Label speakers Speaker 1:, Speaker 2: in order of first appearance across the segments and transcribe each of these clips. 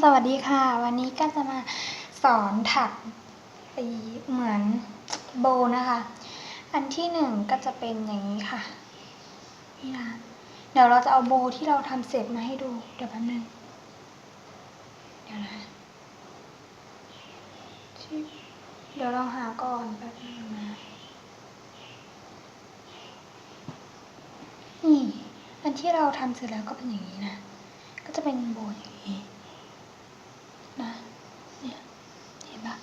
Speaker 1: สวัสดีค่ะ วันนี้ก็จะมาสอนถักไอเหมือนโบนะคะ อันที่หนึ่งก็จะเป็นอย่างนี้ค่ะนี่นะเดี๋ยวเราจะเอาโบที่เราทำเสร็จมาให้ดูเดี๋ยวแป๊บนึงเดี๋ยวนะเดี๋ยวเราหาก่อนแป๊บนึงนะนี่อันที่เราทำเสร็จแล้วก็เป็นอย่างนี้นะก็จะเป็นโบอย่างนี้ นะเนี่ยเห็นปะ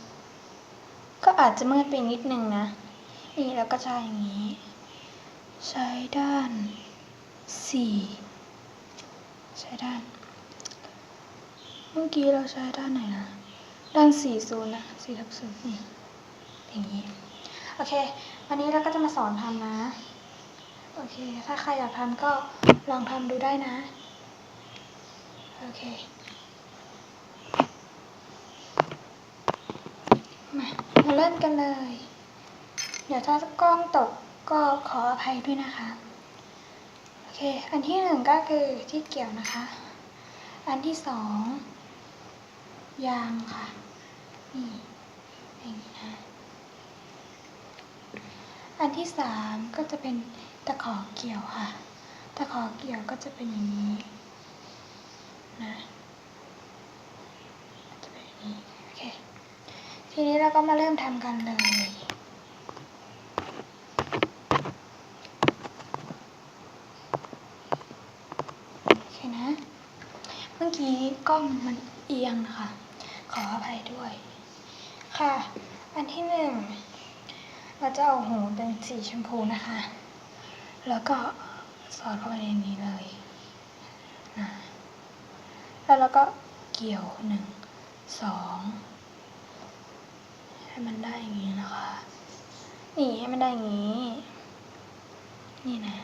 Speaker 1: ก็ อาจจะมืดไปนิดนึงนะ นี่แล้วก็ใช้อย่างนี้ ใช้ด้านสี่ใช้ด้าน เมื่อกี้เราใช้ด้านไหนนะ ด้านสี่ศูนย์นะสี่ทับศูนย์นี่อย่างนี้ โอเค วันนี้เราก็จะมาสอนทำนะ โอเค ถ้าใครอยากทำก็ลองทำดูได้นะ โอเค มามา เริ่มกันเลย เดี๋ยวถ้ากล้องตกก็ขออภัยด้วยนะคะ โอเค อันที่หนึ่งก็คือที่เกี่ยวนะคะ อันที่สองยางค่ะ นี่อย่างนี้นะอันที่สามก็จะเป็นตะขอเกี่ยวค่ะ ตะขอเกี่ยวก็จะเป็นอย่างนี้นะจะเป็นอย่างนี้ โอเค ทีนี้เราก็มาเริ่มทำกันเลย โอเคนะ เมื่อกี้กล้องมันเอียงนะคะ ขออภัยด้วย ค่ะ อันที่หนึ่ง เราจะเอาหูเป็นสีชมพูนะคะ แล้วก็สอดเข้าไปในนี้เลยนะแล้วเราก็เกี่ยวหนึ่งสอง ให้มันได้อย่างนี้นะคะ นี่ให้มันได้อย่างนี้ นี่นะ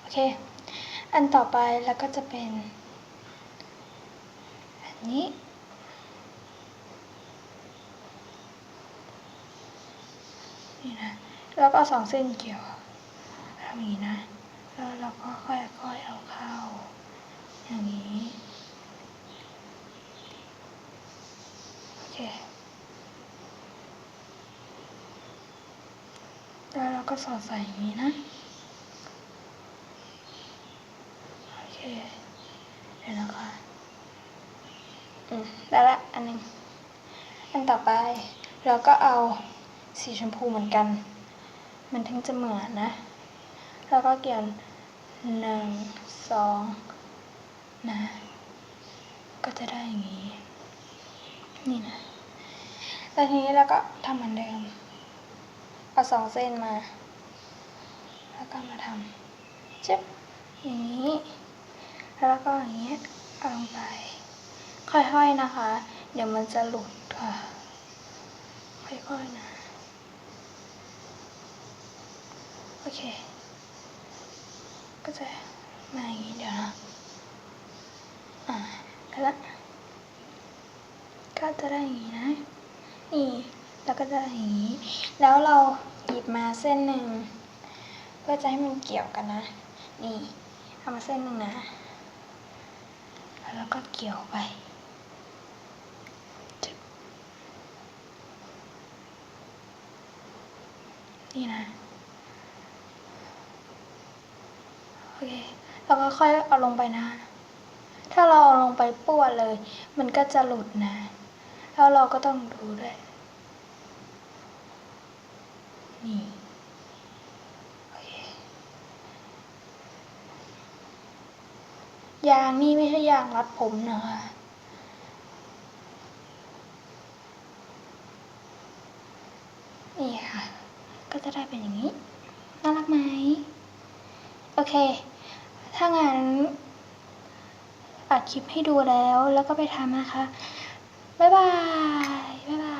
Speaker 1: โอเค อันต่อไปแล้วก็จะเป็น อันนี้นี่นะ แล้วก็สองเส้นเกี่ยวทำอย่างนี้นะ แล้วเราก็ค่อยๆเอาเข้า อย่างนี้ โอเค แล้วเราก็สอดใส่อย่างนี้นะ โอเค เดี๋ยวนะคะอืมได้ละอันนึง อันต่อไป เราก็เอาสีชมพูเหมือนกัน มันถึงจะเหมือนนะ แล้วก็เกี่ยวหนึ่งสองนะ ก็จะได้อย่างนี้ นี่นะแล้วทีนี้เราก็ทำเหมือนเดิม เอาสองเส้นมา แล้วก็มาทำเจ็บอย่างนี้ แล้วก็อย่างเงี้ยเอาลงไป ค่อยๆนะคะ เดี๋ยวมันจะหลุดค่ะ ค่อยๆนะโอเค ก็จะมาอย่างนี้เดี๋ยวนะอ่าก็ละก็จะได้อย่างนี้นะ นี่ แล้วก็จะอย่างนี้ แล้วเราหยิบมาเส้นหนึ่ง เพื่อจะให้มันเกี่ยวกันนะ นี่ เอามาเส้นหนึ่งนะ แล้วก็เกี่ยวไปนี่นะ โอเคแล้วก็ค่อยเอาลงไปนะ ถ้าเราเอาลงไปป้วนเลย มันก็จะหลุดนะ แล้วเราก็ต้องดูด้วย นี่อเคยางนี่ไม่ใช่ยางรัดผมนะคะนี่ค่ะ ก็จะได้เป็นอย่างนี้ น่ารักไหม โอเค ถ้างั้นอัดคลิปให้ดูแล้ว แล้วก็ไปทำนะคะ บ๊ายบาย บ๊ายบาย